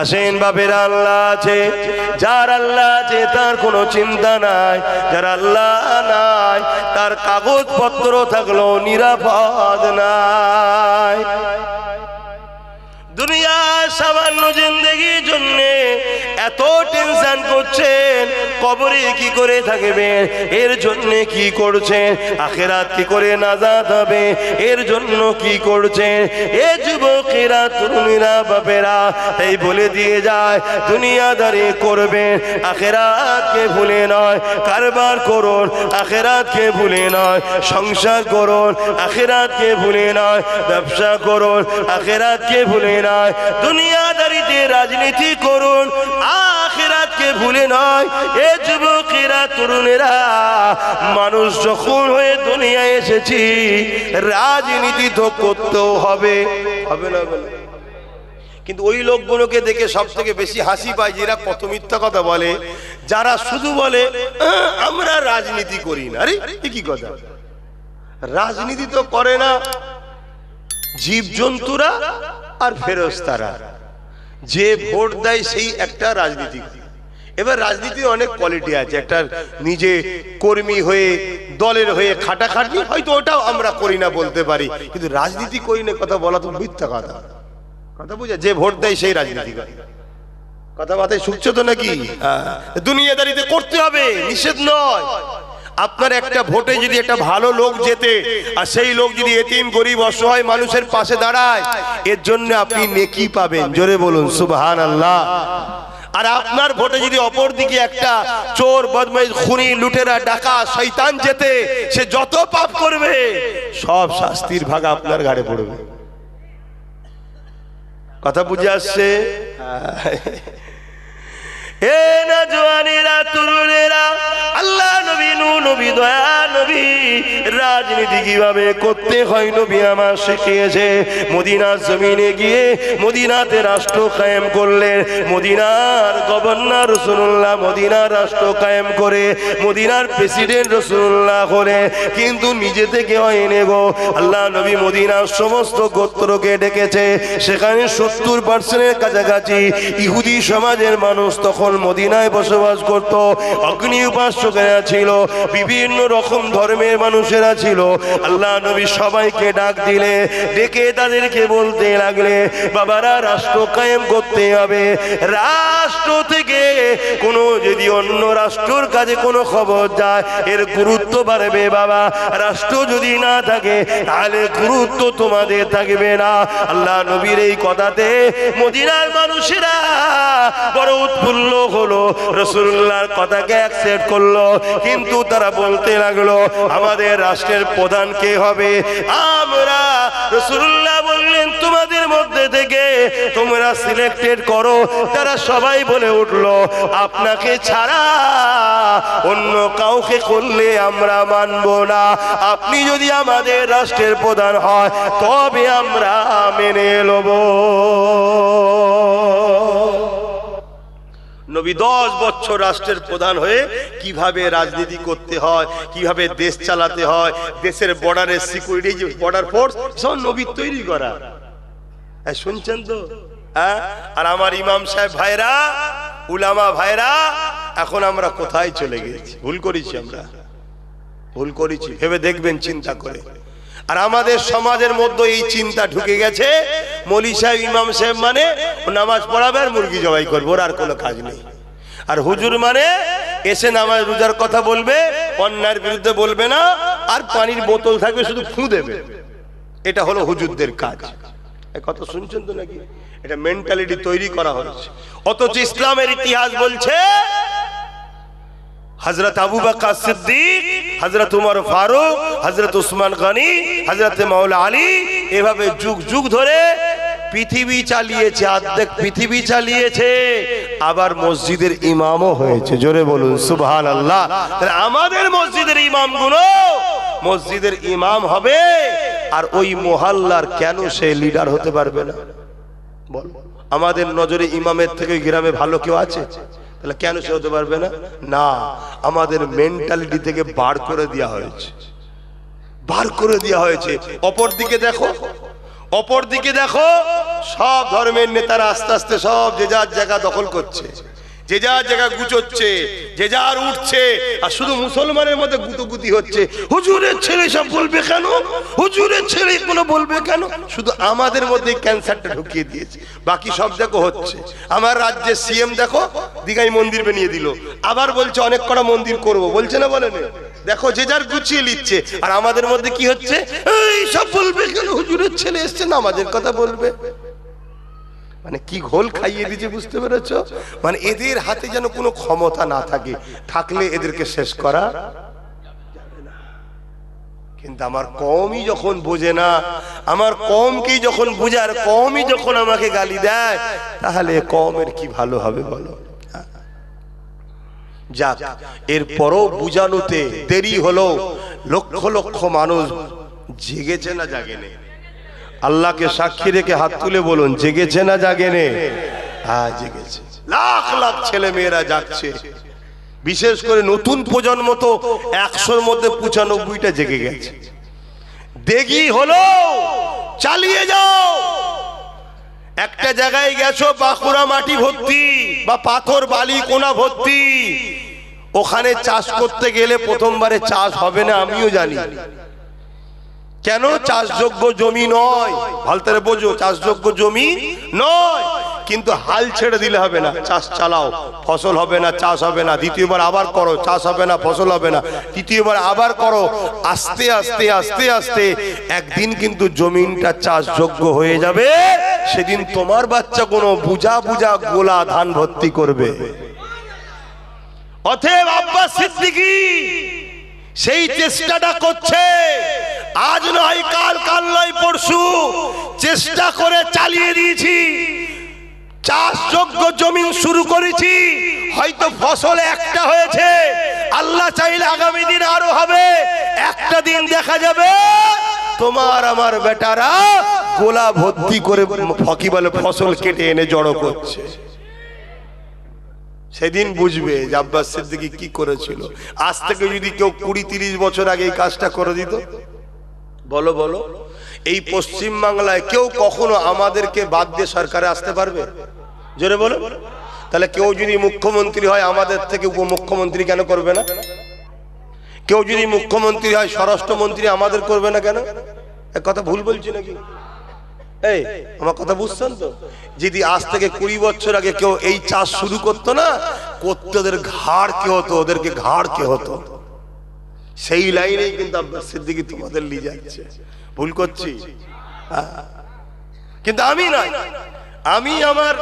আসেন বাপের আল্লাহ আছে, যার আল্লাহ আছে তার কোনো চিন্তা নাই, যার আল্লাহ নাই, তার কাগজপত্র থাকল নিরাপদ নাই। দুনিয়ার সামান্য জিন্দগির জন্য এত টেনশন করছেন, কবরে কি করে থাকবেন এর জন্য কি করছেন আখেরাত কি করে নাজাত হবে? এর জন্য কি করছেন এ যুবকেরা তরুণীরা, বাপেরা, তাই বলে দিয়ে যায়, দুনিয়াদারি করবেন আখেরাতকে ভুলে নয়, কারবার করুন, আখেরাতকে ভুলে নয়, সংসার করুন, আখেরাতকে ভুলে নয়, ব্যবসা করুন, আখেরাতকে ভুলে নয়। দুনিয়াদারিতে রাজনীতি করুন, আখেরাতকে ভুলে নয়, এ যুবকেরা, তরুণেরা। মানুষ যখন হয়ে দুনিয়ায় এসেছি, রাজনীতি তো করতেও হবে। হবে না কিন্তু ওই লোকগুলোকে দেখে সব থেকে বেশি হাসি পায় যারা কত মিথ্যা কথা বলে, যারা শুধু বলে আমরা রাজনীতি করি না। আরে কি কথা? রাজনীতি তো করে না। জীবজন্তুরা আর ফেরস্তারা যে ভোট দেয় সেই একটা রাজনীতি। এবার রাজনীতির অনেক কোয়ালিটি আছে। একটা নিজে কর্মী হয়ে, দলের হয়ে খাটাখাটনি, হয়তো ওটাও আমরা করি না বলতে পারি। কিন্তু রাজনীতি করি না, কথা বলা তো মিথ্যা কথা। কথা বুঝা? যে ভোট দেয় সেই রাজনীতি করে। কথাবার্তায় শুনছো তো নাকি। দুনিয়াদারিতে করতে হবে, নিষেধ নয়। আপনার একটা ভোটে যদি একটা ভালো লোক যেতে আর সেই লোক যদি এতিম, গরিব, অসহায় মানুষের পাশে দাঁড়ায়, এর জন্য আপনি নেকি পাবেন। জোরে বলুন সুবহান আল্লাহ আর আপনার ভোটে যদি অপর দিকে একটা চোর, বদমাইশ, খুনি, লুটেরা ডাকা শৈতান যেতে সে যত পাপ করবে, সব শাস্তির ভাগ আপনার ঘাড়ে পড়বে। কথা বুঝে আসছে? রাজনীতি কীভাবে করতে হয় নবী আমার শিখিয়েছে। মদিনার জমিনে গিয়ে মদিনাতে রাষ্ট্র কায়েম করলেন মদিনার গভর্নর রসুল্লাহ মদিনার রাষ্ট্র কায়েম করে, মদিনার প্রেসিডেন্ট রসুল্লাহ কিন্তু নিজে থেকে হয়নি গো। আল্লাহ নবী মদিনার সমস্ত গোত্রকে ডেকেছে। সেখানে সত্তর পার্সেন্টের কাছাকাছি ইহুদি সমাজের মানুষ তখন মদিনায় বসবাস করত, অগ্নি উপাসকেরা ছিল, বিভিন্ন রকম ধর্মের মানুষেরা ছিল। আল্লাহ নবী সবাইকে ডাক দিলে, ডেকে তাদেরকে বলতে লাগলে, বাবারা, রাষ্ট্র কায়েম করতে হবে। রাষ্ট্র থেকে কোনো যদি অন্য রাষ্ট্রর কাছে কোনো খবর যায়, এর গুরুত্ব বাড়বে বাবা। রাষ্ট্র যদি না থাকে, তাহলে গুরুত্ব তোমাদের থাকবে না। আল্লাহ নবীর এই কথাতে মদিনার মানুষেরা বড় উৎফুল্ল হলো রসুল্লাহর কথাকে অ্যাকসেপ্ট করল, কিন্তু তারা বলতে লাগল, আমাদের রাষ্ট্রের প্রধান কে হবে? আমরা। রসুল্লাহ বললেন, তোমাদের মধ্যে থেকে তোমরা সিলেক্টেড করো। তারা সবাই বলে উঠল, আপনাকে ছাড়া অন্য কাউকে করলে আমরা মানব না। আপনি যদি আমাদের রাষ্ট্রের প্রধান হয়, তবে আমরা মেনে নেব। নবী দশ বছর রাষ্ট্রের প্রধান হয়ে কীভাবে রাজনীতি করতে হয় কীভাবে দেশ চালাতে হয় দেশের বর্ডারের সিকিউরিটি বর্ডার ফোর্স সব নবী তৈরি করা। হ্যাঁ, শুনছেন তো? হ্যাঁ? আর আমার ইমাম সাহেব ভাইরা উলামা ভাইরা এখন আমরা কোথায় চলে গেছি? ভুল করেছি আমরা? ভুল করেছি ভেবে দেখবেন চিন্তা করে। আর আমাদের সমাজের মধ্যে এই চিন্তা ঢুকে গেছে মলি সাহেব ইমাম সাহেব মানে নামাজ পড়াবে আর মুরগি জবাই করব আর কোনো কাজ নেই। আর হুজুর মানে এসে নামাজ রোজার কথা বলবে, অন্যায়ের বিরুদ্ধে বলবে না, আর পানির বোতল থাকবে শুধু ফু দেবে। এটা হলো হুজুরদের কাজ। কথা শুনছেন তো নাকি? এটা মেন্টালিটি তৈরি করা হয়েছে। অথচ ইসলামের ইতিহাস বলছে হজরত আবু বকর সিদ্দিক হজরত উমর ফারুক হজরত উসমান গনি হজরত মাওলা আলী, এভাবে যুগ যুগ ধরে পৃথিবী চালিয়েছে অর্ধেক পৃথিবী চালিয়েছে। আবার মসজিদের ইমামও হয়েছে। জোরে বলুন সুবহান আল্লাহ তাহলে আমাদের মসজিদের ইমামগুলো, মসজিদের ইমাম হবে, আর ওই মোহাল্লার কেন সে লিডার হতে পারবে না? বল। আমাদের নজরে ইমামের থেকে গ্রামে ভালো কেউ আছে? তাহলে কেন সে হতে পারবে না? না, আমাদের মেন্টালিটি থেকে বার করে দেওয়া হয়েছে। বার করে দেওয়া হয়েছে। অপর দিকে দেখো অপর দিকে দেখো, সব ধর্মের নেতারা আস্তে আস্তে সব যে যার জায়গা দখল করছে, যে যার জায়গা গুছোচ্ছে যে যার উঠছে, আর শুধু মুসলমানের মধ্যে গুতগুতি হচ্ছে। হুজুরের ছেলে সব বলবে কেন? হুজুরের ছেলে কোনো বলবে কেন? শুধু আমাদের মধ্যে ক্যান্সারটা ঢুকিয়ে দিয়েছে। বাকি সব দেখো হচ্ছে। আমার রাজ্যের সিএম দেখো, দীঘায় মন্দির বানিয়ে দিল। আবার বলছে, অনেক কটা মন্দির করব। বলছে না বলেন? দেখো যে যার গুছিয়ে নিচ্ছে। আর আমাদের মধ্যে কি হচ্ছে? এই সব বলবে কেন? হুজুরের ছেলে এসছে না আমাদের কথা বলবে। মানে কি ঘোল খাইয়ে দিয়েছে, বুঝতে পেরেছ? মানে এদের হাতে যেন কোনো ক্ষমতা না থাকে, থাকলে এদেরকে শেষ করা কিন্তু আমার কমই যখন বোঝে না, আমার কমকেই যখন বুঝার কমই যখন আমাকে গালি দেয়, তাহলে কমের কি ভালো হবে বলো? যাক এরপরও বুঝানোতে দেরি হলো। লক্ষ লক্ষ মানুষ জেগেছে না জাগেনে। আল্লাহকে সাক্ষী রেখে হাত তুলে বলুন জেগেছে না জাগেনে? হ্যাঁ জেগেছে। লাখ লাখ ছেলে মেয়েরা যাচ্ছে বিশেষ করে নতুন প্রজন্ম তো একশোর মধ্যে পঁচানব্বইটা জেগে গেছে। দেগি হলো চালিয়ে যাও। একটা জায়গায় গেছো বাঁকুড়া মাটি ভর্তি বা পাথর বালি কোনা ভর্তি। ওখানে চাষ করতে গেলে প্রথমবারে চাষ হবে না আমিও জানি। কেন? চাষযোগ্য জমি নয়। ভালতারে বোঝো, চাষযোগ্য জমি নয়। কিন্তু হাল ছেড়ে দিলে হবে না, চাষ চালাও। ফসল হবে না, চাষ হবে না। দ্বিতীয়বার আবার করো, চাষ হবে না, ফসল হবে না। তৃতীয়বার আবার করো। আস্তে আস্তে আস্তে আস্তে। একদিন কিন্তু জমিনটা চাষযোগ্য হয়ে যাবে, সেদিন তোমার বাচ্চা কোনো বুঝা বুঝা গোলা ধান ভর্তি করবে। অথব আব্বাস সিদ্দিকি সেই চেষ্টাটা করছে। আজ নয় কাল কাল নয় পরশু। চেষ্টা করে চালিয়ে দিয়েছি। চাষযোগ্য জমিন শুরু করেছি। হয়তো ফসল একটা হয়েছে। আল্লাহ চাইলে আগামী দিন আরও হবে। একটা দিন দেখা যাবে। তোমার আমার বেটারা গোলা ভর্তি করে ফকি বলে ফসল কেটে এনে জড়ো করছে। সেদিন বুঝবে যে আব্বাস সিদ্দিকী কি করেছিল। আজ থেকে যদি কেউ কুড়ি তিরিশ বছর আগে এই কাজটা করে দিত। বলো বলো। এই পশ্চিম বাংলায় কেউ কখনো আমাদেরকে বাদ দিয়ে সরকারে আসতে পারবে? জোরে বলো। তাহলে কেউ যদি মুখ্যমন্ত্রী হয়, আমাদের থেকে উপমুখ্যমন্ত্রী কেন করবে না? কেউ যদি মুখ্যমন্ত্রী হয়, স্বরাষ্ট্রমন্ত্রী আমাদের করবে না কেন? এক কথা ভুল বলছি নাকি? এই, আমার কথা বুঝছেন তো? যদি আজ থেকে কুড়ি বছর আগে কেউ এই চাষ শুরু করতো না, করতে ওদের ঘাড় কে হতো, ওদেরকে ঘাড় কে হতো? সেই লাইনেই কিন্তু আব্বাস সিদ্দিকি তোমাদের নিয়ে যাচ্ছে। ভুল করছি? হ্যাঁ। কিন্তু আমি নয়, আমি আমার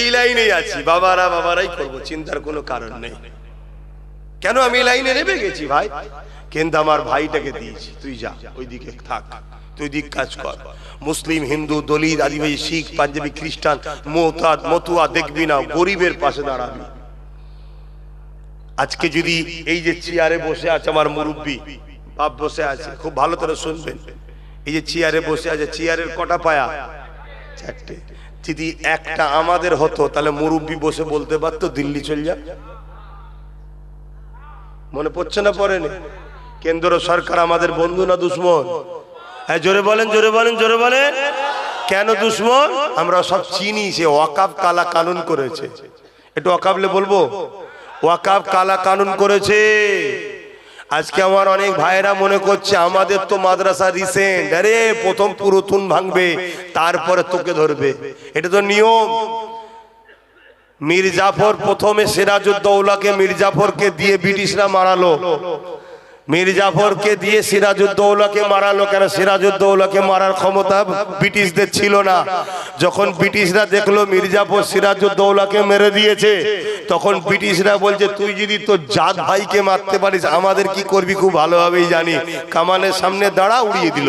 এই লাইনেই আছি। বাবারা, বাবারাই করব, চিন্তার কোনো কারণ নেই। কেন আমি লাইনে নেমে গেছি ভাই? কিন্তু আমার ভাইটাকে দিয়েছি। তুই যা, ওইদিকে থাক। তুই দিক কাজ কর। মুসলিম, হিন্দু, দলিত, আদিবাসী, শিখ, পাঞ্জাবি, খ্রিস্টান, মোতাদ, মতুয়া দেখবি না, গরিবের পাশে দাঁড়াবি। আজকে যদি এই যে চেয়ারে বসে আছে আমার মুরব্বী, বাপ বসে আছে, খুব ভালো করে শুনবেন। এই যে চেয়ারে বসে আছে, চেয়ারের কটা পায়া? চারটে। যদি একটা আমাদের হতো, তাহলে মুরব্বী বসে বলতে পারতো, দিল্লি চল যা। মনে পড়ছে না পড়েনি? কেন্দ্র সরকার আমাদের বন্ধু না দুশ্মন? হ্যাঁ জোরে বলেন জোরে বলেন জোরে বলেন। কেন দুশ্মন? আমরা সব চিনি সে ওয়াকাব কালা কানুন করেছে। একটু ওয়াকাবলে বলব? ওয়াকাব কালা কানুন করেছে। আজকে আমার অনেক ভাইরা মনে করছে, আমাদের তো মাদ্রাসা রিসেন্ট আরে, প্রথম পুরাতন ভাঙবে, তারপরে তোকে ধরবে। এটা তো নিয়ম। মীর জাফর প্রথমে সিরাজউদ্দৌলাকে মীর জাফরকে দিয়ে ব্রিটিশরা মারালো। মীর জাফরকে দিয়ে সিরাজউদ্দৌলাকে মারালো কেন? সিরাজউদ্দৌলাকে মারার ক্ষমতা ব্রিটিশদের ছিল না। যখন ব্রিটিশরা দেখল মীর জাফর সিরাজউদ্দৌলাকে মেরে দিয়েছে, তখন ব্রিটিশরা বলছে, তুই যদি তোর জাত ভাইকে মারতে পারিস, আমাদের কি করবি খুব ভালোভাবেই জানি। কামানের সামনে দাঁড়া উড়িয়ে দিল।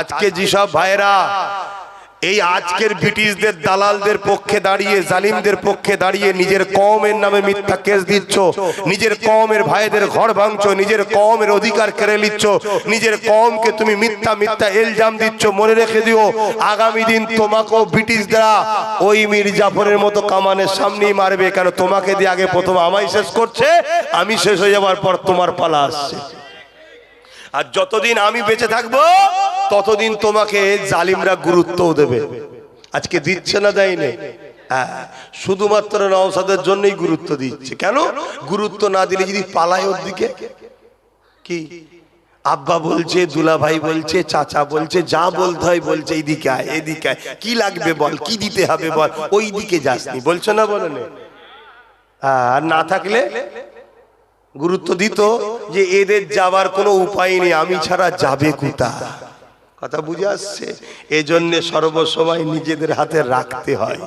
আজকে যেসব ভাইরা এই আজকের ব্রিটিশদের দালালদের পক্ষে দাঁড়িয়ে, জালিমদের পক্ষে দাঁড়িয়ে নিজের কমের নামে মিথ্যা কেস দিচ্ছ, নিজের কমের ভাইদের ঘর ভাঙছো, নিজের কমের অধিকার কেড়ে নিচ্ছ, নিজের কমকে তুমি মিথ্যা মিথ্যা এলজাম দিচ্ছ, মনে রেখে দিও, আগামী দিন তোমাকেও ব্রিটিশরা ওই মীর জাফরের মতো কামানের সামনেই মারবে, কেন তোমাকে দিয়ে আগে প্রথম আমায় শেষ করছে, আমি শেষ হয়ে যাওয়ার পর তোমার পালা আসছে। আর যতদিন আমি বেঁচে থাকব ততদিন তোমাকে জালিমরা গুরুত্বও দেবে। আজকে দিচ্ছে না দেয়নি? হ্যাঁ, শুধুমাত্র নওসাদের জন্যই গুরুত্ব দিচ্ছে। কেন? গুরুত্ব না দিলে যদি পালায় ওর দিকে? কি? আব্বা বলছে দুলা ভাই বলছে চাচা বলছে যা বলতে হয় বলছে এইদিকে আয় এদিকে আয়। কি লাগবে বল? কি দিতে হবে বল? ওই দিকে যাসনি। বলছো না বলো না আর না থাকলে? গুরুত্ব দিত যে এদের যাওয়ার কোনো উপায় নেই, আমি ছাড়া যাবে কোথা কথা বুঝে আসছে? এজন্য সর্বসময় নিজেদের হাতে রাখতে হয়।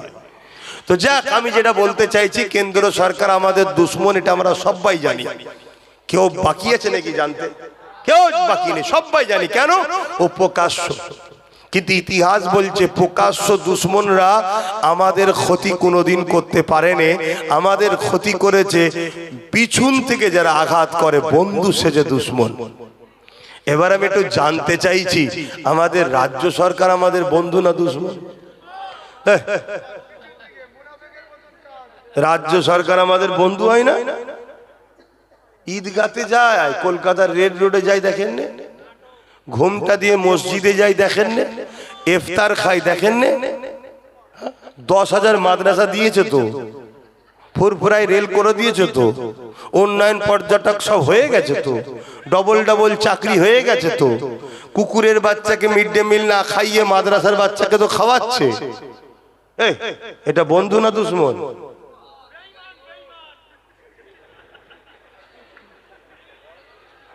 তো যাক, আমি যেটা বলতে চাইছি, কেন্দ্র সরকার আমাদের দুশ্মন, এটা আমরা সবাই জানি। কেউ বাকি আছে নাকি জানতে? কেউ বাকি নেই, সবাই জানি। কেন? ও কিন্তু ইতিহাস বলছে, প্রকাশ্য দুশ্মনরা আমাদের ক্ষতি কোনোদিন করতে পারেনি। আমাদের ক্ষতি করেছে, পিছন থেকে যারা আঘাত করে, বন্ধু সেজে দুশ্মন। এবার আমি একটু জানতে চাইছি, আমাদের রাজ্য সরকার আমাদের বন্ধু না দুশ্মন? হ্যাঁ। রাজ্য সরকার আমাদের বন্ধু হয় না? ঈদগাতে যায়, কলকাতার রেড রোডে যাই দেখেন নে ঘুমটা দিয়ে মসজিদে যাই দেখেন নে, ইফতার খাই দেখেন নে। দশ হাজার মাদ্রাসা দিয়েছে তো ফুরফুরাই রেল করে দিয়েছে তো, উন্নয়ন পর্যটক সব হয়ে গেছে তো ডবল ডবল চাকরি হয়ে গেছে তো, কুকুরের বাচ্চাকে মিড ডে মিল না খাইয়ে মাদ্রাসার বাচ্চাকে তো খাওয়াচ্ছে। এটা বন্ধু না দুশ্মন?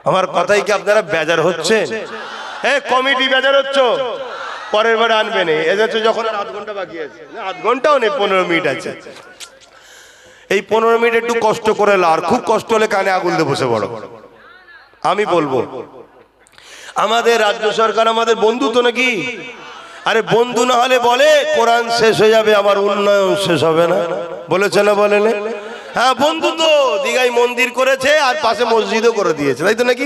আমার কথাই কি আপনারা বেজার হচ্ছে হ্যাঁ কমিটি বেজার হচ্ছ? পরের বার আনবে না। তো যখন আধ ঘণ্টা বাকি আছে। আধ ঘন্টাও নেই, পনেরো মিনিট আছে। এই পনেরো মিনিট একটু কষ্ট করে লার। খুব কষ্ট হলে কানে আগুন দিয়ে বসে পড়ো। আমি বলব, আমাদের রাজ্য সরকার আমাদের বন্ধু তো নাকি? আরে বন্ধু না হলে বলে, কোরআন শেষ হয়ে যাবে আমার উন্নয়ন শেষ হবে না। বলেছে না বলে না? হ্যাঁ বন্ধু তো, দীঘায় মন্দির করেছে আর পাশে মসজিদও করে দিয়েছে, তাই তো নাকি?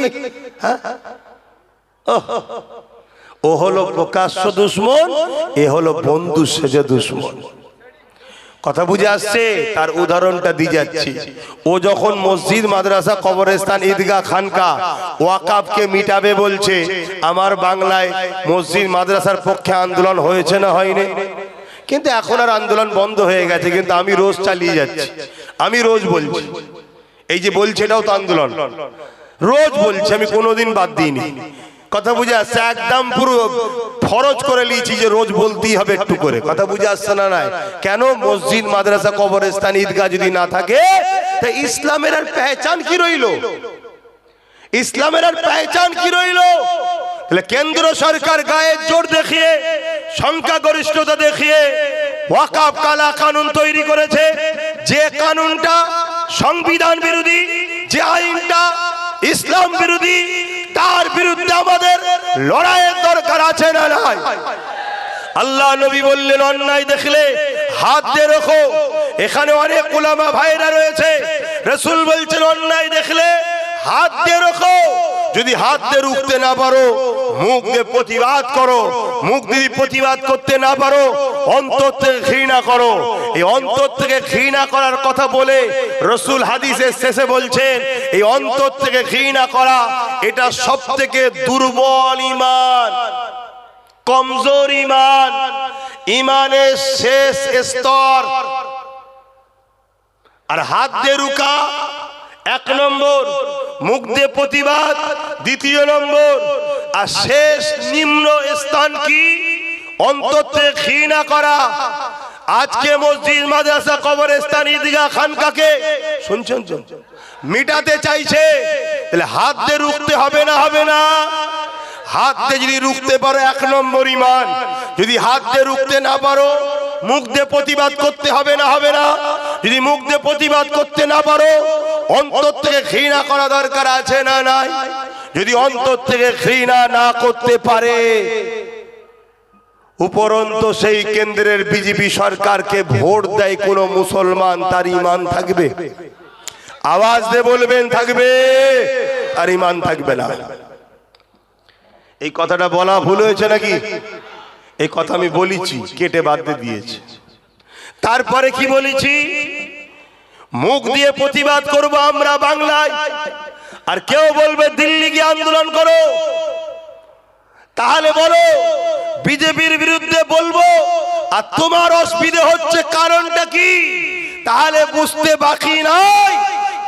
হ্যাঁ? ও হলো প্রকাশ্য দুশ্মন, এ হলো বন্ধু সেজে দুশ্মন। কথা বুঝে আসছে, তার উদাহরণটা দিয়ে যাচ্ছি। ও যখন মসজিদ, মাদ্রাসা, কবরস্থান, ঈদগাহ খানকা ওয়াকাবকে মিটাবে বলছে, আমার বাংলায় মসজিদ, মাদ্রাসার পক্ষে আন্দোলন হয়েছে না হয়নি? কিন্তু এখন আর আন্দোলন বন্ধ হয়ে গেছে, কিন্তু আমি রোজ চালিয়ে যাচ্ছি। আমি রোজ বলছি। এই যে বলছে এটাও তো আন্দোলন। রোজ বলছি, আমি কোনোদিন বাদ দিইনি। কথা বুঝে আসছে, একদম পুরো ফরজ করে নিয়েছি যে রোজ বলতেই হবে একটু করে। কথা বুঝে আসছে না নাই? কেন মসজিদ, মাদ্রাসা, কবরস্থান, ঈদগাহ যদি না থাকে, তা ইসলামের আর পেহচান কি রইল? ইসলামের আর পেহচান কি রইল? তাহলে কেন্দ্র সরকার গায়ে জোর দেখিয়ে, সংখ্যাগরিষ্ঠতা দেখিয়ে, ওয়াকাব কালা কানুন তৈরি করেছে। যে কানুনটা সংবিধান বিরোধী, যে আইনটা ইসলাম বিরোধী, তার বিরুদ্ধে আমাদের লড়াইয়ের দরকার আছে না নাই? আল্লাহ নবী বললেন, অন্যায় দেখলে হাত দিয়ে রাখো। এখানে অনেক উলামা ভাইরা রয়েছে। রসুল বলছেন, অন্যায় দেখলে হাত দিয়ে রাখো। যদি হাত দিয়ে রুখতে না পারো, মুখ দিয়ে প্রতিবাদ করো, মুখ দিয়ে প্রতিবাদ করতে না পারো, অন্তর থেকে ঘৃণা করো। এই অন্তর থেকে ঘৃণা করার কথা বলে রসুল হাদিসের শেষে বলছেন, এই অন্তর থেকে ঘৃণা করা, এটা সব থেকে দুর্বল ইমান, কমজোর ইমান, ইমানের শেষ স্তর। আর হাত দিয়ে রুকা এক নম্বর দিয়ে প্রতিবাদ, দ্বিতীয় নম্বর, আর শেষ নিম্ন স্থান কি? অন্তর থেকে ঘৃণা করা। আজকে মসজিদ, মাদ্রাসা, কবরস্থান, ঈদগাহ, খানকাকে, শুনছেন? মিটাতে চাইছে, তাহলে হাত দিয়ে রুখতে হবে না হবে না? হাত দিয়ে যদি রুখতে পারো, এক নম্বর ইমান যদি হাত দিয়ে রুখতে না পারো মুখ দিয়ে প্রতিবাদ করতে হবে না হবে না? যদি মুখ দিয়ে প্রতিবাদ করতে না পারো, অন্তর থেকে ঘৃণা করা দরকার আছে না নাই? যদি অন্তর থেকে ঘৃণা না করতে পারে, উপরন্ত সেই কেন্দ্রের বিজেপি সরকারকে ভোট দেয় কোনো মুসলমান, তার ইমান থাকবে? আওয়াজ দিয়ে বলবেন, থাকবে আর ইমান থাকবে না। এই কথাটা বলা ভুল হয়েছে নাকি? এই কথা আমি বলেছি, কেটে বাদ দিয়ে দিয়েছে। তারপরে কি বলেছি? মুখ দিয়ে প্রতিবাদ করব আমরা বাংলায়। আর কেউ বলবে দিল্লি গিয়ে আন্দোলন করো। তাহলে বলো, বিজেপির বিরুদ্ধে বলব, আর তোমার অসুবিধে হচ্ছে কারণটা কি? তাহলে বুঝতে বাকি নাই।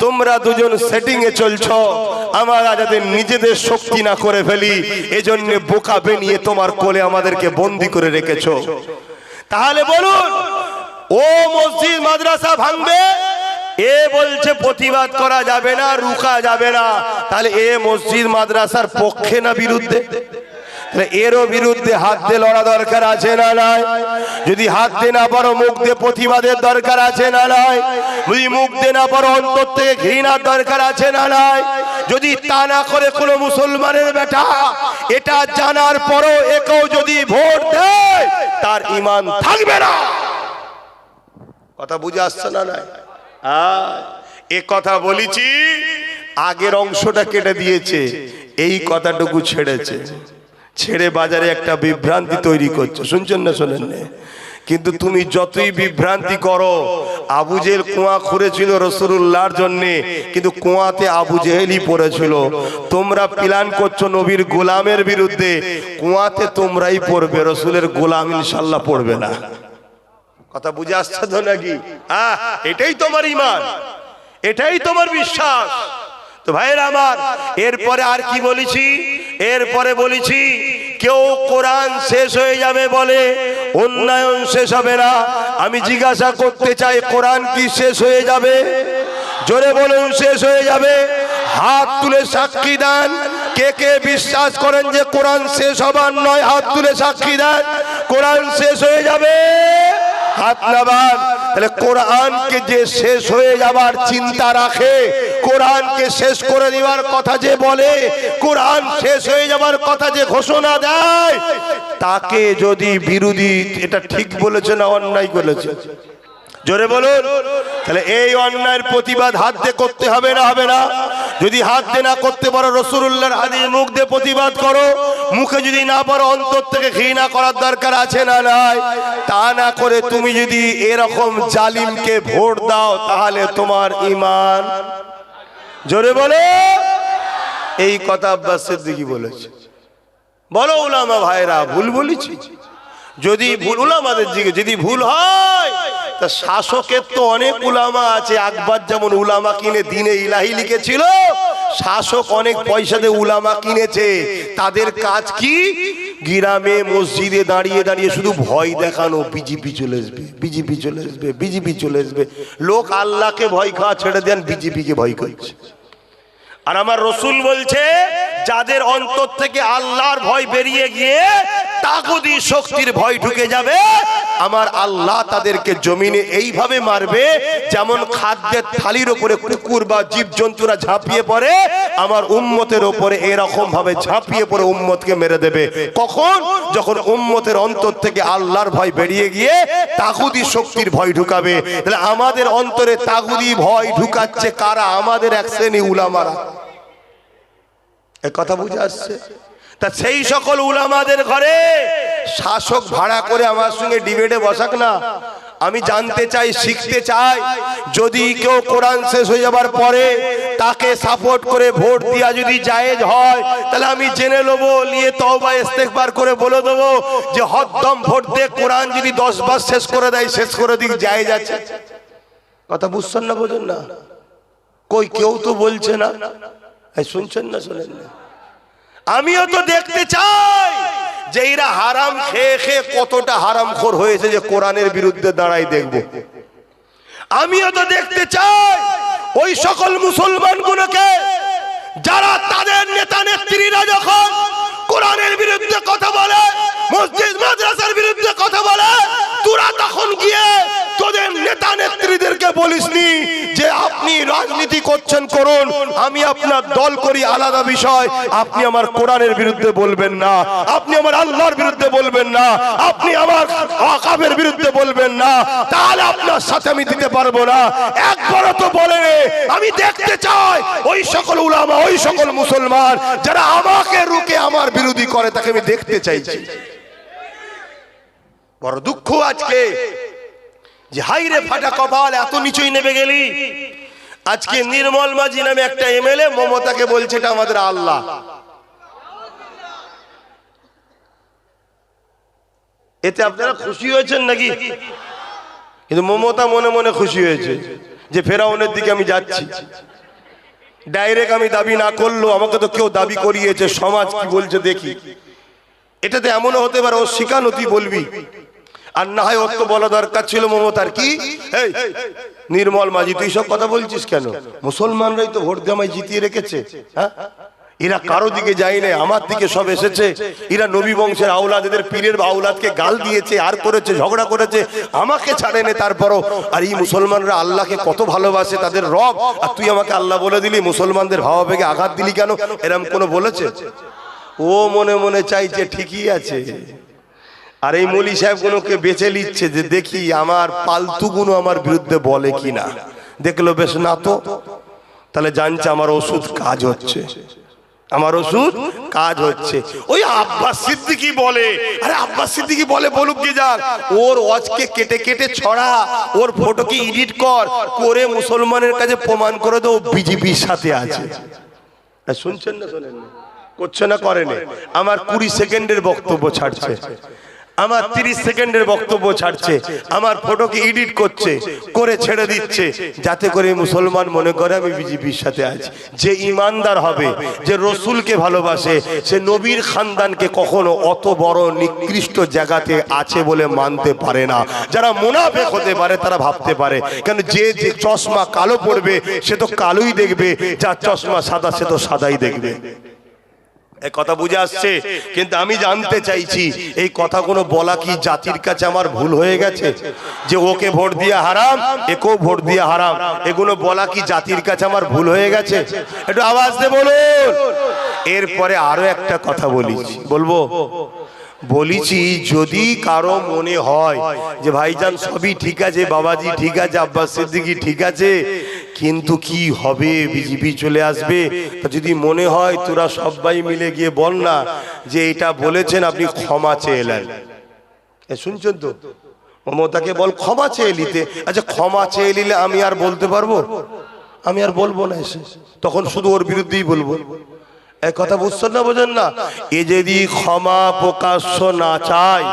তোমরা দুজন সেটিং এ চলছো। আমরা যাতে নিজেদের শক্তি না করে ফেলি, এজন্য বোকা বেনিয়ে তোমার কোলে আমাদেরকে বন্দি করে রেখেছো। তাহলে বলুন, ও মসজিদ মাদ্রাসা ভাঙবে? এ বলছে প্রতিবাদ করা যাবে না রুকা যাবে না। তাহলে এ মসজিদ মাদ্রাসার পক্ষে না বিরুদ্ধে? তাহলে এরও বিরুদ্ধে হাত দিয়ে লড়া দরকার আছে না নয় যদি হাত দিয়ে না পারো মুখ দিয়ে প্রতিবাদের দরকার আছে না নয় যদি মুখ দিয়ে না পারো অন্তর থেকে ঘৃণার দরকার আছে না নয় যদি তা না করে কোনো মুসলমানের বেটা এটা জানার পরও একেও যদি ভোট দেয় তার ইমান থাকবে না। কথা বুঝে আসছে না আয়, এ কথা বলেছি আগের অংশটা কেটে দিয়েছে এই কথাটুকু ছেড়েছে। ছেড়ে বাজারে একটা বিভ্রান্তি তৈরি করছ। শুনছেন না শোনেন না? কিন্তু তুমি যতই বিভ্রান্তি করো আবু জেহেল কুয়া খুঁড়েছিল রসুল্লাহর জন্য কিন্তু কুয়াতে আবু জেহেলই পড়েছিল। তোমরা প্ল্যান করছ নবীর গোলামের বিরুদ্ধে কুয়াতে তোমরাই পড়বে রসুলের গোলাম ইনশাল্লাহ পড়বে না। কথা বুঝে আসছে তো নাকি? আহ, এটাই তোমার ইমান এটাই তোমার বিশ্বাস। তো ভাইয়ের আমার এরপরে আর কি বলেছি? এরপরে বলেছি, কেউ কোরআন শেষ হয়ে যাবে বলে উন্নয়ন শেষ হবে না। আমি জিজ্ঞাসা করতে চাই, কোরআন কি শেষ হয়ে যাবে? জোরে বলুন, শেষ হয়ে যাবে। হাত তুলে সাক্ষী দেন। কে কে বিশ্বাস করেন যে কোরআন শেষ হবার নয়, হাত তুলে সাক্ষী দেন। কোরআন শেষ হয়ে যাবে। হাত নামান। তাহলে কোরআনকে যে শেষ হয়ে যাবার চিন্তা রাখে, কোরআনকে শেষ করে দেওয়ার কথা যে বলে, কোরআন শেষ হয়ে যাবার কথা যে ঘোষণা দেয়, তাকে যদি বিরোধী, এটা ঠিক বলেছে না অন্যায় বলেছে জোরে বলুন। তাহলে এই অন্যায়ের প্রতিবাদ হাত দিয়ে করতে হবে না হবে না? যদি হাত দিয়ে না করতে পারো রসুল্লাহর হাদিস মুখ দিয়ে প্রতিবাদ করো। মুখে যদি না পারো, অন্তর থেকে ঘৃণা করার দরকার আছে না নাই? তা না করে তুমি যদি এরকম জালিমকে ভোট দাও, তাহলে তোমার ইমান জোরে বলো। এই কথা আব্বাস সিদ্দিকী বলেছে। বলো, উলামা ভাইরা, ভুল বলেছি? যদি ভুল, উলামাদের দিকে যদি ভুল হয় তা শাসকের তো অনেক উলামা আছে। আকবর যেমন উলামা কিনে দিনে ইলাহি লিখেছিল, শাসক অনেক পয়সা দিয়ে উলামা কিনেছে। তাদের কাজ কি? গ্রামে, মসজিদে দাঁড়িয়ে দাঁড়িয়ে শুধু ভয় দেখানো, বিজেপি চলে আসবে, বিজেপি চলে আসবে, বিজেপি চলে আসবে। লোক আল্লাহকে ভয় খাওয়া ছেড়ে দেন, বিজেপিকে ভয় করছে। আর আমার রসুল বলছে, যাদের অন্তর থেকে আল্লাহর ভয় বেরিয়ে গিয়ে তাগুদি শক্তির ভয় ঢুকে যাবে। আমার আল্লাহ তাদেরকে জমিনে এইভাবে মারবে, যেমন খাদ্যের থালির ওপরে কুকুর বা জীবজন্তুরা ঝাঁপিয়ে পড়ে, আমার উম্মতের ওপরে এরকম ভাবে ঝাঁপিয়ে পড়ে উম্মতকে মেরে দেবে। কখন? যখন উম্মতের অন্তর থেকে আল্লাহর ভয় বেরিয়ে গিয়ে তাগুদি শক্তির ভয় ঢুকাবে। তাহলে আমাদের অন্তরে তাগুদি ভয় ঢুকাচ্ছে কারা? আমাদের এক শ্রেণি উলামারা। এ কথা বুঝে আসছে? তা সেই সকল উলামাদের ঘরে শাসক ভাড়া করে আমার সঙ্গে ডিবেটে বসাক না। আমি জানতে চাই, শিখতে চাই, যদি কেউ কোরআন শেষ হয়ে যাবার পরে তাকে সাপোর্ট করে ভোট দিয়া যদি জায়েজ হয়, তাহলে আমি জেনে নেব, নিয়ে তওবা ইস্তেগফার করে বলে দেবো যে হদ্দম ভোট দিয়ে কোরআন যদি দশ বার শেষ করে দেয়, শেষ করে দিক, জায়েজ আছে। কথা বুঝছেন না বোঝেন না? কই কেউ তো বলছে না। শুনছেন না, শোনেন না। আমিও তো দেখতে চাই যে এরা হারাম খেয়ে খেয়ে কতটা হারামখোর হয়েছে যে কোরআনের বিরুদ্ধে দাঁড়াই দেখব। আমিও তো দেখতে চাই ওই সকল মুসলমানগুলোকে যারা তাদের নেতা নেত্রীরা যখন কোরআনের বিরুদ্ধে কথা বলে, মসজিদ, মাদ্রাসার বিরুদ্ধে কথা বলে, তোরা তখন গিয়ে তোদের নেতা নেত্রীদেরকে বলিসনি যে আপনি রাজনীতি করছেন, করুন। আমি আপনার দল করি, আলাদা বিষয়। আপনি আমার কোরআনের বিরুদ্ধে বলবেন না। আপনি আমার আল্লাহর বিরুদ্ধে বলবেন না। আপনি আমার আকাবের বিরুদ্ধে বলবেন না। তাহলে আপনার সাথে আমি দিতে পারব না। একবারও তো বলে আমি দেখতে চাই ওই সকল উলামা, ওই সকল মুসলমান যারা আমাকে রুকে আমার বিরোধী করে, তাকে আমি দেখতে চাইছি। বড় দুঃখ আজকে। যে হাইরে ফাটা কপাল এত নিচুই নেমে গেলি। আজকে নির্মল মাঝি নামে একটা এমএলএ মমতাকে বলছে এটা আমাদের আল্লাহ। এতে আপনারা খুশি হয়েছেন নাকি? কিন্তু মমতা মনে মনে খুশি হয়েছে যে ফেরাউনের দিকে আমি যাচ্ছি। ডাইরেক্ট আমি দাবি না করলেও আমাকে তো কেউ দাবি করিয়েছে সমাজ কি বলছে দেখি। এটাতে এমনও হতে পারে ও শিখানো তুই বলবি। আর না হয় ওর তো বলা দরকার ছিল মমতার কি? এই নির্মল মাঝি তুই সব কথা বলছিস কেন? মুসলমানরাই তো ভোট আমায় জিতিয়ে রেখেছে হ্যাঁ? এরা কারও দিকে যায় না আমার দিকে সব এসেছে। এরা নবী বংশের আওলাদ এদের পীরের আওলাদকে গাল দিয়েছে আর করেছে ঝগড়া করেছে আমাকে ছাড়েনে তারপরও। আর এই মুসলমানরা আল্লাহকে কত ভালোবাসে তাদের রব। আর তুই আমাকে আল্লাহ বলে দিলি মুসলমানদের ভাবাবেগে আঘাত দিলি কেন? এরম কোনো বলেছে? ও মনে মনে চাইছে ঠিকই আছে। আর এই মলি সাহেবগুলোকে বেছে নিচ্ছে যে দেখি আমার পালতুগুলো আমার বিরুদ্ধে বলে কিনা। দেখল বেশ না তো। তাহলে জানছে আমার ওষুধ কাজ হচ্ছে। আমার ওষুধ কাজ হচ্ছে। ওই আব্বাস সিদ্দিকি বলে। আরে আব্বাস সিদ্দিকি বলে বলুক কি যাক। ওর অজকে কেটে কেটে ছড়া। ওর ফটোকে এডিট কর। করে মুসলমানের কাছে প্রমাণ করে দাও বিজেপির সাথে আছে। শুনছেন না শোনেন না? করছে না করেনি। আমার কুড়ি সেকেন্ডের বক্তব্য ছাড়ছে। আমার তিরিশ সেকেন্ডের বক্তব্য ছাড়ছে, আমার ফটোকে এডিট করছে, করে ছেড়ে দিচ্ছে, যাতে করে মুসলমান মনে করে আমি বিজেপির সাথে আছি। যে ইমানদার হবে, যে রসুলকে ভালোবাসে, সে নবীর খানদানকে কখনো অত বড় নিকৃষ্ট জায়গাতে আছে বলে মানতে পারে না। যারা মোনাফেক হতে পারে, তারা ভাবতে পারে, কেন যে যে চশমা কালো পড়বে, সে তো কালোই দেখবে, যার চশমা সাদা, সে তো সাদাই দেখবে। কথা বুঝে আসছে? কিন্তু আমি জানতে চাইছি, এই কথা কোনো বলা কি জাতির কাছে আমার ভুল হয়ে গেছে? যে ওকে ভোট দিয়ে হারাম, একেও ভোট দিয়ে হারাম। এগুলো বলা কি জাতির কাছে আমার ভুল হয়ে গেছে? একটু আওয়াজ দে বলুন। এরপরে আরও একটা কথা বলি। বলব? বলিছি যদি কারও মনে হয় যে ভাইজান সবই ঠিক আছে বাবাজি ঠিক আছে আব্বাস সিদ্দিকি ঠিক আছে কিন্তু কি হবে বিজেপি চলে আসবে? যদি মনে হয় তোরা সবাই মিলে গিয়ে বল না যে এটা বলেছেন আপনি ক্ষমা চেয়ে এলেন শুনছেন তো? মমতাকে বল ক্ষমা চেয়ে নিতে। আচ্ছা ক্ষমা চেয়ে নিলে আমি আর বলতে পারব? আমি আর বলব না এসে। তখন শুধু ওর বিরুদ্ধেই বলব। এক কথা বুঝছেন না, বোঝেন না? এ যদি ক্ষমা প্রকাশ্য না চায়,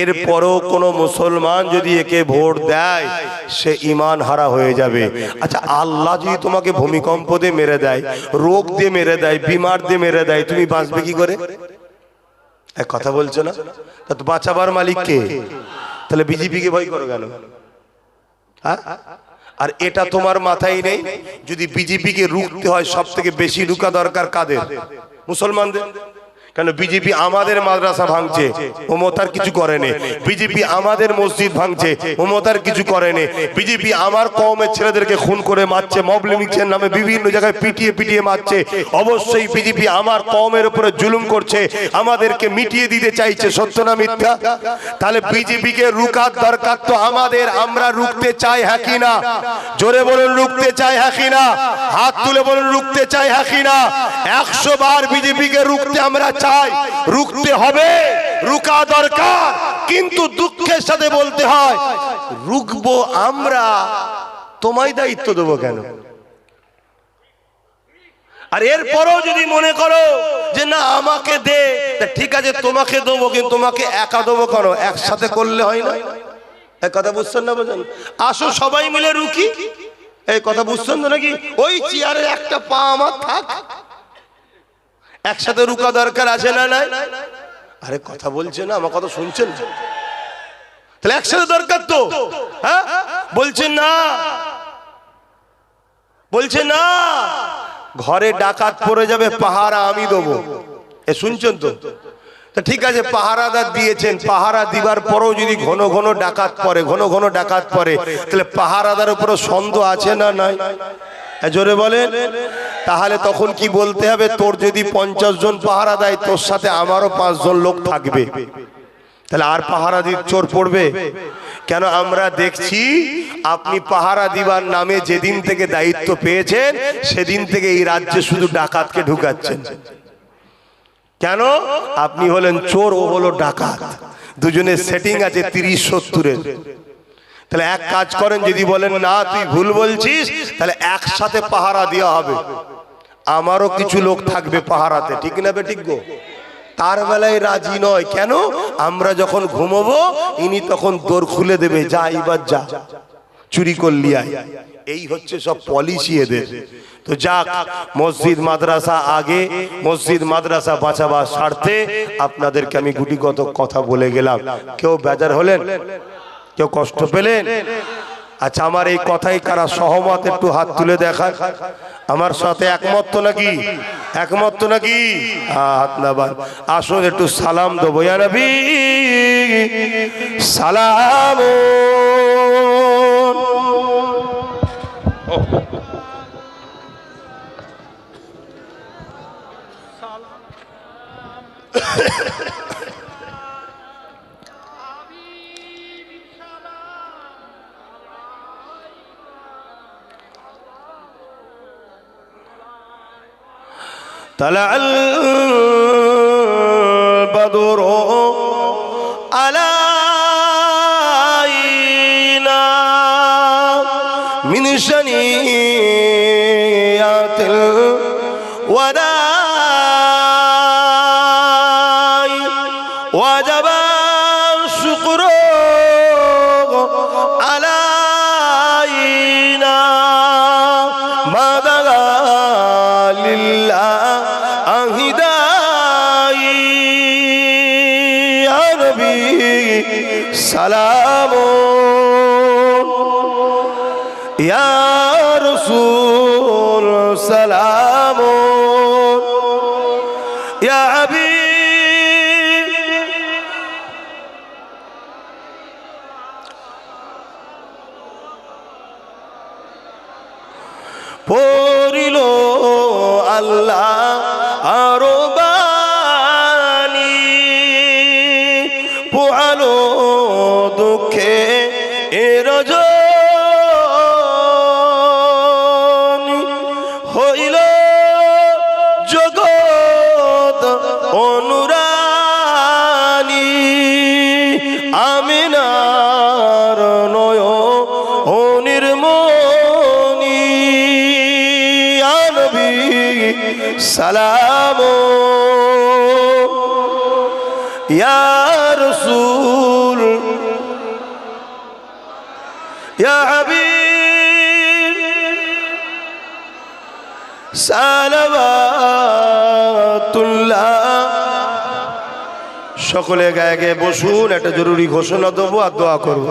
এরপরও কোনো মুসলমান যদি একে ভোট দেয়, সে ইমান হারা হয়ে যাবে। আচ্ছা আল্লাহ যদি তোমাকে ভূমিকম্প দিয়ে মেরে দেয়, রোগ দিয়ে মেরে দেয়, বিমার দিয়ে মেরে দেয়, তুমি বাঁচবে কি করে? এক কথা বলছো না? তা বাঁচাবার মালিককে তাহলে বিজেপিকে ভয় করো কেন? হ্যাঁ? আর এটা তোমার মাথায় নেই? যদি বিজেপিকে রুখতে হয় সব থেকে বেশি রুখা দরকার কাদের? মুসলমানদের? কেন বিজেপি আমাদের মাদ্রাসা ভাঙছে? মমতার কিছু করেনি। বিজেপি আমাদের মসজিদ ভাঙছে। মমতার কিছু করেনি। বিজেপি আমার কমের ছেলেদেরকে খুন করে মারছে মবলিমিক্সের নামে বিভিন্ন জায়গায় পিটিয়ে পিটিয়ে মারছে। অবশ্যই বিজেপি আমার কমের উপরে জুলুম করছে। আমাদেরকে মিটিয়ে দিতে চাইছে সত্য না মিথ্যা? তাহলে বিজেপিকে রুকার দরকার তো আমাদের আমরা রুখতে চাই হ্যাঁ কি না? জোরে বলুন রুখতে চাই হ্যাঁ কি না? হাত তুলে বলুন রুখতে চাই হ্যাঁ কি না? একশো বার বিজেপিকে রুখতে আমরা চাই রুখতে হবে, রুকা দরকার, কিন্তু দুঃখের সাথে বলতে হয়, রুখবো আমরা, তোমায় দায়িত্ব দেবো কেন? আর এরপরও যদি মনে করো যে না, আমাকে দে ঠিক আছে, তোমাকে দেবো, কিন্তু তোমাকে একা দেবো কেন? একসাথে করলে হয় না? এক কথা বুঝছেন না বোঝেন? আসো সবাই মিলে রুকি এই কথা বুঝছেন তো নাকি? ওই চেয়ারে একটা পা আমার থাক। একসাথে রুকা দরকার আছে না নাই? আরে কথা বলছে না, আমার কথা শুনছেন তাহলে একসাথে দরকার তো হ্যাঁ? বলছেন না। বলছে না। ঘরে ডাকাত পড়ে যাবে, পাহারা আমি দেবো। এ শুনছেন তো? তা ঠিক আছে, পাহারাদার দিয়েছেন, পাহারা দিবার পরেও যদি ঘন ঘন ডাকাত পড়ে, ঘন ঘন ডাকাত পড়ে, তাহলে পাহারাদার উপরে সন্দেহ আছে না নাই? জোরে বলেন। তাহলে তখন কি বলতে হবে, তোর যদি পঞ্চাশ জন পাহারা দেয়, তোর সাথে আমারও পাঁচজন লোক থাকবে। তাহলে আর পাহারা দি চোর পড়বে? কেন আমরা দেখছি, আপনি পাহারা দিবার নামে যেদিন থেকে দায়িত্ব পেয়েছেন, সেদিন থেকে এই রাজ্যে শুধু ডাকাতকে ঢুকাচ্ছেন। কেন? আপনি হলেন চোর, ও হলো ডাকাত। দুজনের সেটিং আছে তিরিশ সত্তরের। তাহলে এক কাজ করেন, যদি বলেন, না, তুই ভুল বলছিস, তাহলে একসাথে পাহারা দেওয়া হবে। আমারও কিছু লোক থাকবে পাহারাতে, ঠিক না বে ঠিক গো? তার বেলায় রাজি নয়। কেন? আমরা যখন ঘুমোবো, ইনি তখন দোর খুলে দেবে, যা, এবার যা। চুরি করলি আয়। এই হচ্ছে সব পলিসি এদের। তো যাক, মসজিদ, মাদ্রাসা আগে, মসজিদ, মাদ্রাসা বাঁচাবার স্বার্থে আপনাদেরকে আমি গুটিগত কথা বলে গেলাম। কেউ বেজার হলেন? কেউ কষ্ট পেলেন? আচ্ছা আমার এই কথাই কারা সহমত? একটু হাত তুলে দেখান। আমার সাথে একমত তো নাকি? একমত তো নাকি আসুন, একটু সালাম দেবো। নবী সালাম। طلع البدر علينا من شنيات সালাম। রসুল সকলে গায়ে গায়ে বসুন একটা জরুরি ঘোষণা দেবো আর দোয়া করব।